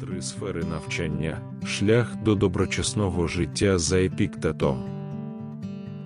Три сфери навчання, шлях до доброчесного життя за епіктетом.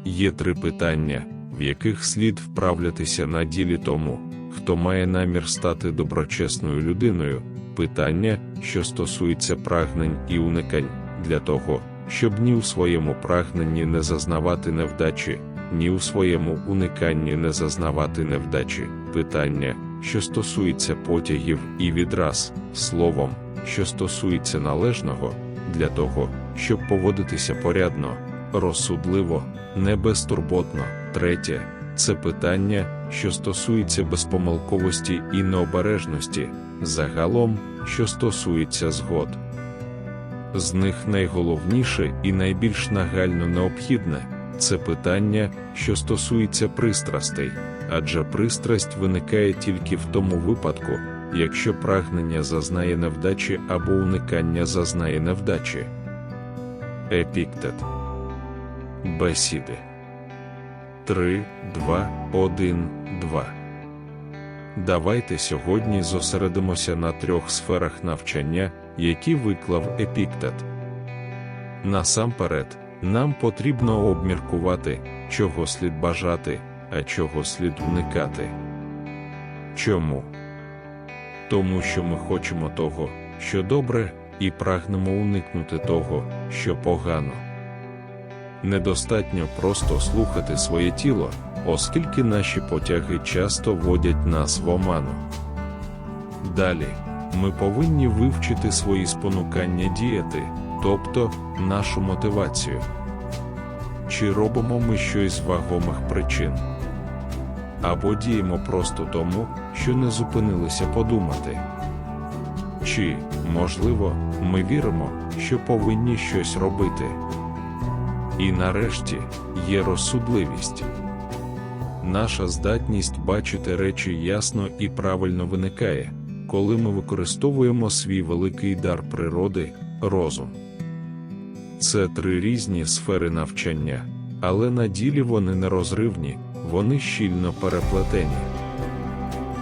Є три питання, в яких слід вправлятися на ділі тому, хто має намір стати доброчесною людиною, питання, що стосується прагнень і уникань, для того, щоб ні у своєму прагненні не зазнавати невдачі, ні у своєму униканні не зазнавати невдачі, питання, що стосується потягів і відраз, словом, що стосується належного, для того, щоб поводитися порядно, розсудливо, не безтурботно. Третє це питання, що стосується безпомилковості і необережності, загалом, що стосується згод. З них найголовніше і найбільш нагально необхідне це питання, що стосується пристрастей, адже пристрасть виникає тільки в тому випадку, якщо прагнення зазнає невдачі або уникання зазнає невдачі. Епіктет Бесіди 3, 2, 1, 2 Давайте сьогодні зосередимося на трьох сферах навчання, які виклав епіктет. Насамперед, нам потрібно обміркувати, чого слід бажати, а чого слід уникати. Чому? Тому що ми хочемо того, що добре, і прагнемо уникнути того, що погано. Недостатньо просто слухати своє тіло, оскільки наші потяги часто водять нас в оману. Далі, ми повинні вивчити свої спонукання діяти, тобто нашу мотивацію. Чи робимо ми щось з вагомих причин? Або діємо просто тому, що не зупинилися подумати. Чи, можливо, ми віримо, що повинні щось робити. І нарешті є розсудливість. Наша здатність бачити речі ясно і правильно виникає, коли ми використовуємо свій великий дар природи, розум. Це три різні сфери навчання, але на ділі вони нерозривні, вони щільно переплетені.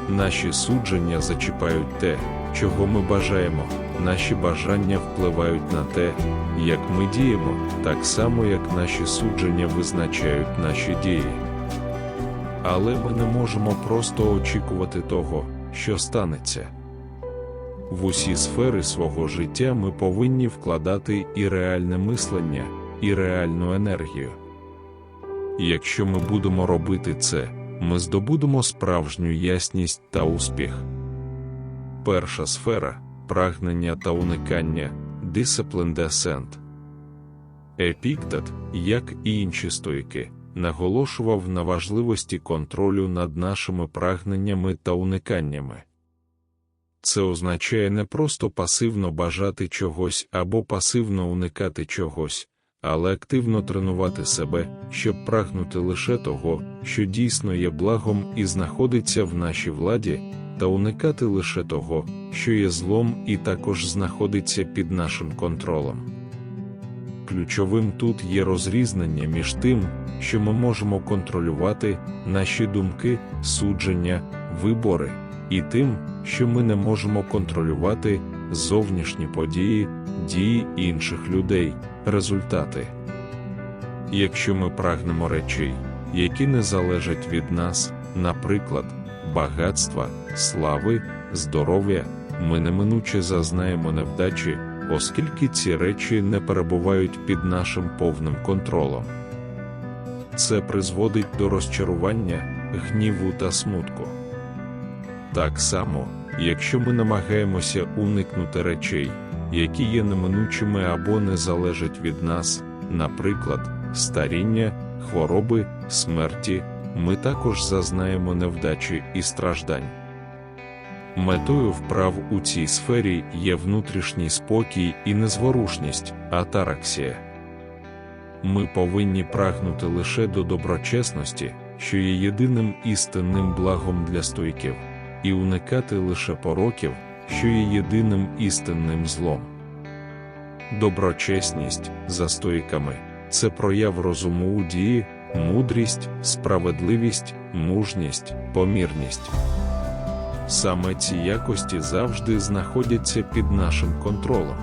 Наші судження зачіпають те, чого ми бажаємо, наші бажання впливають на те, як ми діємо, так само як наші судження визначають наші дії. Але ми не можемо просто очікувати того, що станеться. В усі сфери свого життя ми повинні вкладати і реальне мислення, і реальну енергію. Якщо ми будемо робити це, ми здобудемо справжню ясність та успіх. Перша сфера прагнення та уникання Discipline Descent. Епіктет, як і інші стоїки, наголошував на важливості контролю над нашими прагненнями та униканнями. Це означає не просто пасивно бажати чогось або пасивно уникати чогось, але активно тренувати себе, щоб прагнути лише того, що дійсно є благом і знаходиться в нашій владі, та уникати лише того, що є злом і також знаходиться під нашим контролем. Ключовим тут є розрізнення між тим, що ми можемо контролювати наші думки, судження, вибори, і тим, що ми не можемо контролювати зовнішні події, дії інших людей, результати. Якщо ми прагнемо речей, які не залежать від нас, наприклад, багатства, слави, здоров'я, ми неминуче зазнаємо невдачі, оскільки ці речі не перебувають під нашим повним контролем. Це призводить до розчарування, гніву та смутку. Так само, якщо ми намагаємося уникнути речей, які є неминучими або не залежать від нас, наприклад, старіння, хвороби, смерті, ми також зазнаємо невдачі і страждань. Метою вправ у цій сфері є внутрішній спокій і незворушність, атараксія. Ми повинні прагнути лише до доброчесності, що є єдиним істинним благом для стойків, і уникати лише пороків, що є єдиним істинним злом. Доброчесність за стоїками це прояв розуму у дії, мудрість, справедливість, мужність, помірність. саме ці якості завжди знаходяться під нашим контролем.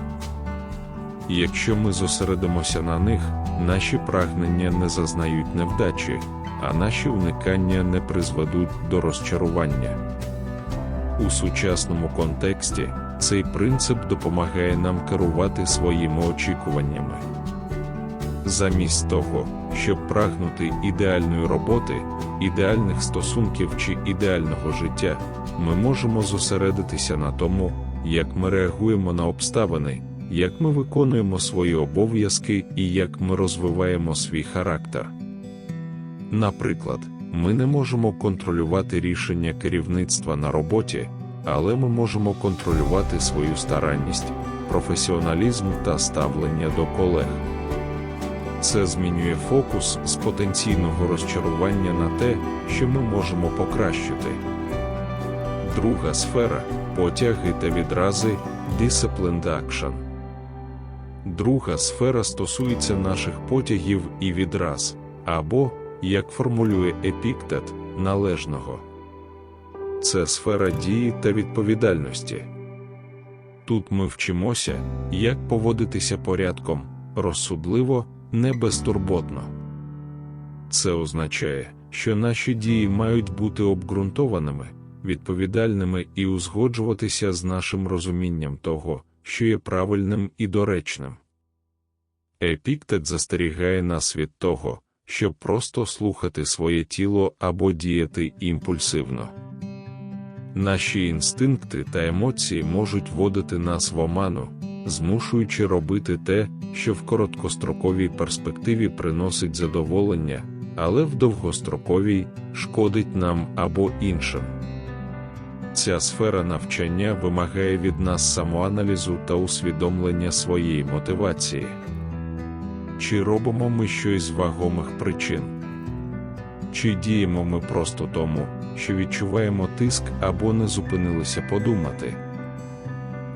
Якщо ми зосередимося на них, наші прагнення не зазнають невдачі, а наші уникання не призведуть до розчарування. У сучасному контексті цей принцип допомагає нам керувати своїми очікуваннями. Замість того, щоб прагнути ідеальної роботи, ідеальних стосунків чи ідеального життя, ми можемо зосередитися на тому, як ми реагуємо на обставини, як ми виконуємо свої обов'язки і як ми розвиваємо свій характер. Наприклад, ми не можемо контролювати рішення керівництва на роботі, але ми можемо контролювати свою старанність, професіоналізм та ставлення до колег. Це змінює фокус з потенційного розчарування на те, що ми можемо покращити. Друга сфера потяги та відрази Disciplined Action. Друга сфера стосується наших потягів і відраз, або, як формулює епіктет, належного. Це сфера дії та відповідальності. Тут ми вчимося, як поводитися порядком, розсудливо, не безтурботно. Це означає, що наші дії мають бути обґрунтованими, відповідальними і узгоджуватися з нашим розумінням того, що є правильним і доречним. Епіктет застерігає нас від того, щоб просто слухати своє тіло або діяти імпульсивно. Наші інстинкти та емоції можуть водити нас в оману, змушуючи робити те, що в короткостроковій перспективі приносить задоволення, але в довгостроковій шкодить нам або іншим. Ця сфера навчання вимагає від нас самоаналізу та усвідомлення своєї мотивації. Чи робимо ми щось з вагомих причин? Чи діємо ми просто тому, що відчуваємо тиск або не зупинилися подумати?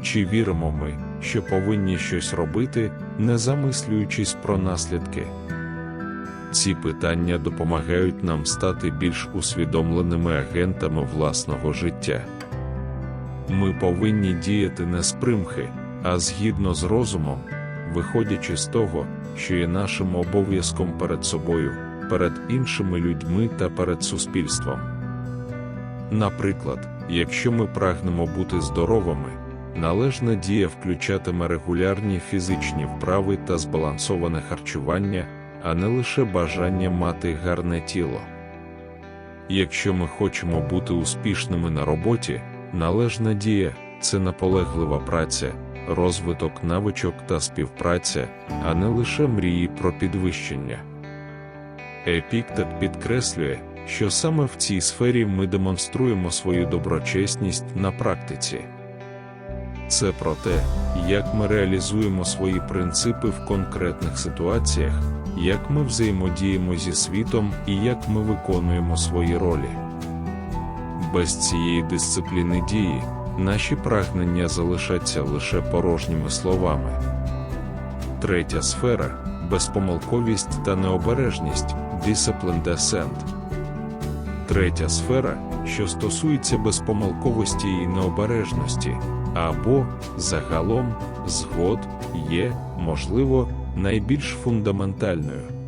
Чи віримо ми, що повинні щось робити, не замислюючись про наслідки? Ці питання допомагають нам стати більш усвідомленими агентами власного життя. Ми повинні діяти не з примхи, а згідно з розумом, виходячи з того, що є нашим обов'язком перед собою, перед іншими людьми та перед суспільством. Наприклад, якщо ми прагнемо бути здоровими, належна дія включатиме регулярні фізичні вправи та збалансоване харчування а не лише бажання мати гарне тіло. Якщо ми хочемо бути успішними на роботі, належна дія це наполеглива праця, розвиток навичок та співпраця, а не лише мрії про підвищення. Епіктет підкреслює, що саме в цій сфері ми демонструємо свою доброчесність на практиці. Це про те, як ми реалізуємо свої принципи в конкретних ситуаціях, як ми взаємодіємо зі світом і як ми виконуємо свої ролі. Без цієї дисципліни дії наші прагнення залишаться лише порожніми словами. Третя сфера безпомилковість та необережність Discipline Descent. Третя сфера, що стосується безпомилковості і необережності, або загалом згод є, можливо, найбільш фундаментальною.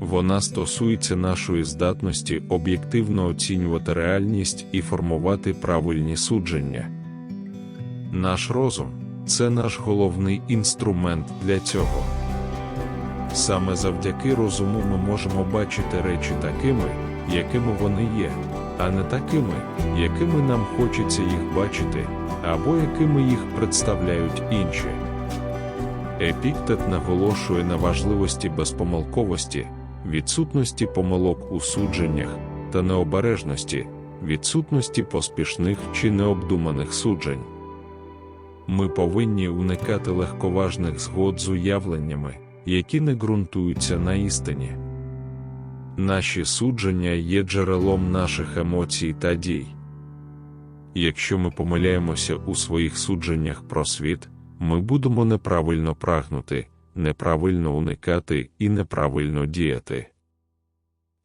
Вона стосується нашої здатності об'єктивно оцінювати реальність і формувати правильні судження. Наш розум це наш головний інструмент для цього. Саме завдяки розуму ми можемо бачити речі такими, якими вони є, а не такими, якими нам хочеться їх бачити, або якими їх представляють інші. Епіктет наголошує на важливості безпомилковості, відсутності помилок у судженнях та необережності, відсутності поспішних чи необдуманих суджень. Ми повинні уникати легковажних згод з уявленнями, які не ґрунтуються на істині. Наші судження є джерелом наших емоцій та дій. Якщо ми помиляємося у своїх судженнях про світ, ми будемо неправильно прагнути, неправильно уникати і неправильно діяти.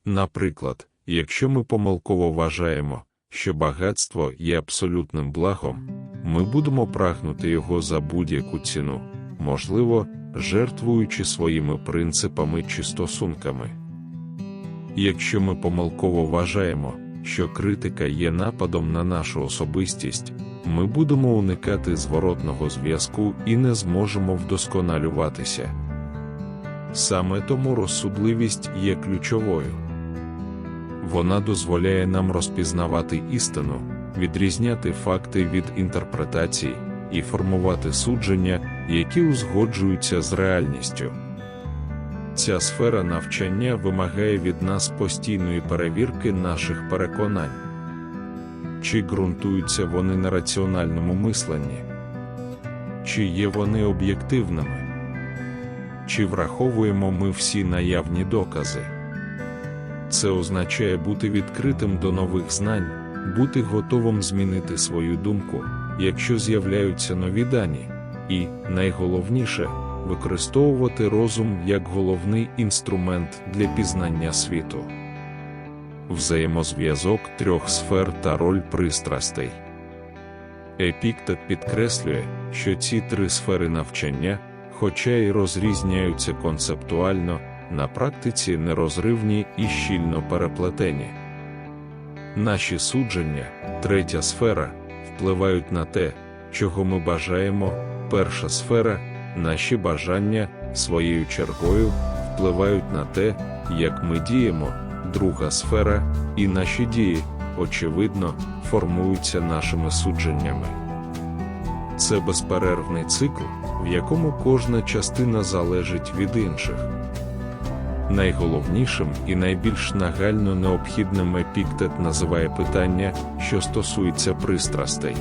Наприклад, якщо ми помилково вважаємо, що багатство є абсолютним благом, ми будемо прагнути його за будь-яку ціну, можливо, жертвуючи своїми принципами чи стосунками. Якщо ми помилково вважаємо, що критика є нападом на нашу особистість, ми будемо уникати зворотного зв'язку і не зможемо вдосконалюватися. Саме тому розсудливість є ключовою. Вона дозволяє нам розпізнавати істину, відрізняти факти від інтерпретацій і формувати судження, які узгоджуються з реальністю. Ця сфера навчання вимагає від нас постійної перевірки наших переконань. Чи ґрунтуються вони на раціональному мисленні? Чи є вони об'єктивними? Чи враховуємо ми всі наявні докази? Це означає бути відкритим до нових знань, бути готовим змінити свою думку, якщо з'являються нові дані, і, найголовніше, використовувати розум як головний інструмент для пізнання світу. Взаємозв'язок трьох сфер та роль пристрастей. Епіктет підкреслює, що ці три сфери навчання, хоча й розрізняються концептуально, на практиці нерозривні і щільно переплетені. Наші судження, третя сфера, впливають на те, чого ми бажаємо, перша сфера, наші бажання своєю чергою впливають на те, як ми діємо, друга сфера, і наші дії, очевидно, формуються нашими судженнями. Це безперервний цикл, в якому кожна частина залежить від інших. Найголовнішим і найбільш нагально необхідним епіктет називає питання, що стосується пристрастей.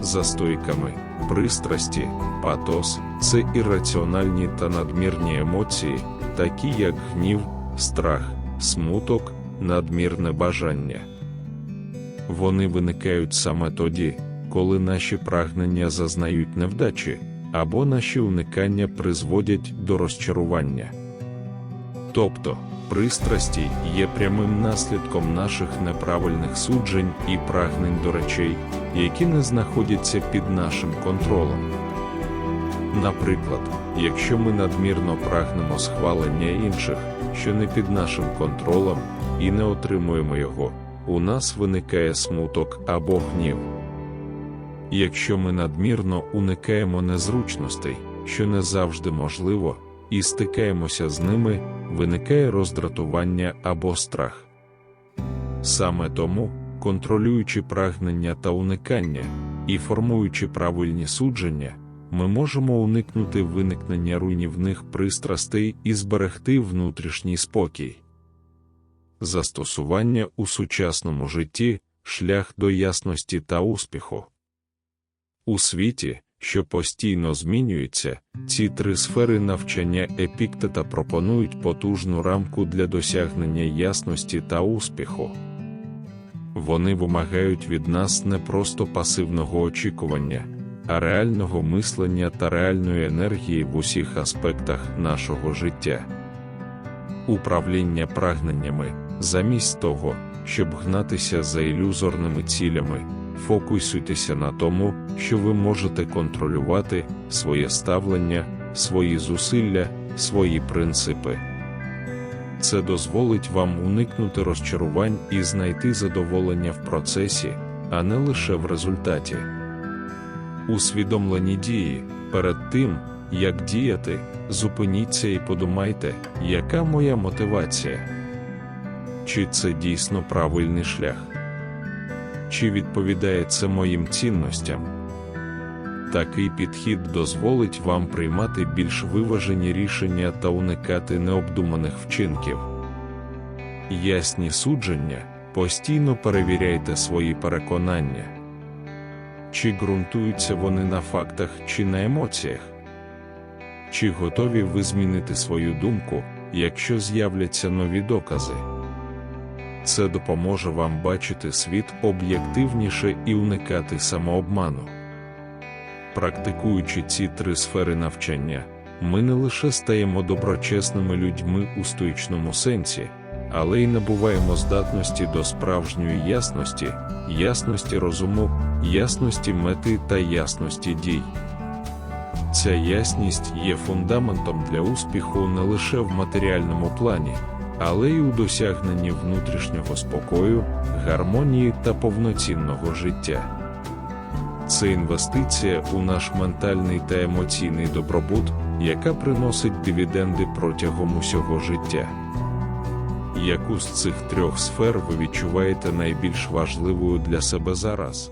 За стойками, пристрасті, патос це ірраціональні та надмірні емоції, такі як гнів, страх, смуток, надмірне бажання. Вони виникають саме тоді, коли наші прагнення зазнають невдачі, або наші уникання призводять до розчарування. Тобто, пристрасті є прямим наслідком наших неправильних суджень і прагнень до речей, які не знаходяться під нашим контролем. Наприклад, якщо ми надмірно прагнемо схвалення інших, що не під нашим контролем, і не отримуємо його, у нас виникає смуток або гнів. Якщо ми надмірно уникаємо незручностей, що не завжди можливо, і стикаємося з ними, виникає роздратування або страх. Саме тому, контролюючи прагнення та уникання і формуючи правильні судження, ми можемо уникнути виникнення руйнівних пристрастей і зберегти внутрішній спокій. Застосування у сучасному житті шлях до ясності та успіху. У світі, що постійно змінюється, ці три сфери навчання епіктета пропонують потужну рамку для досягнення ясності та успіху. Вони вимагають від нас не просто пасивного очікування, реального мислення та реальної енергії в усіх аспектах нашого життя. Управління прагненнями, замість того, щоб гнатися за ілюзорними цілями фокусуйтеся на тому, що ви можете контролювати своє ставлення, свої зусилля, свої принципи. Це дозволить вам уникнути розчарувань і знайти задоволення в процесі, а не лише в результаті. Усвідомлені дії. Перед тим, як діяти, зупиніться і подумайте, яка моя мотивація, чи це дійсно правильний шлях? Чи відповідає це моїм цінностям. Такий підхід дозволить вам приймати більш виважені рішення та уникати необдуманих вчинків. Ясні судження. Постійно перевіряйте свої переконання, чи ґрунтуються вони на фактах чи на емоціях, чи готові ви змінити свою думку, якщо з'являться нові докази. Це допоможе вам бачити світ об'єктивніше і уникати самообману. Практикуючи ці три сфери навчання, ми не лише стаємо доброчесними людьми у стоїчному сенсі, але й набуваємо здатності до справжньої ясності, ясності розуму, ясності мети та ясності дій. Ця ясність є фундаментом для успіху не лише в матеріальному плані, але й у досягненні внутрішнього спокою, гармонії та повноцінного життя. Це інвестиція у наш ментальний та емоційний добробут, яка приносить дивіденди протягом усього життя. Яку з цих трьох сфер ви відчуваєте найбільш важливою для себе зараз?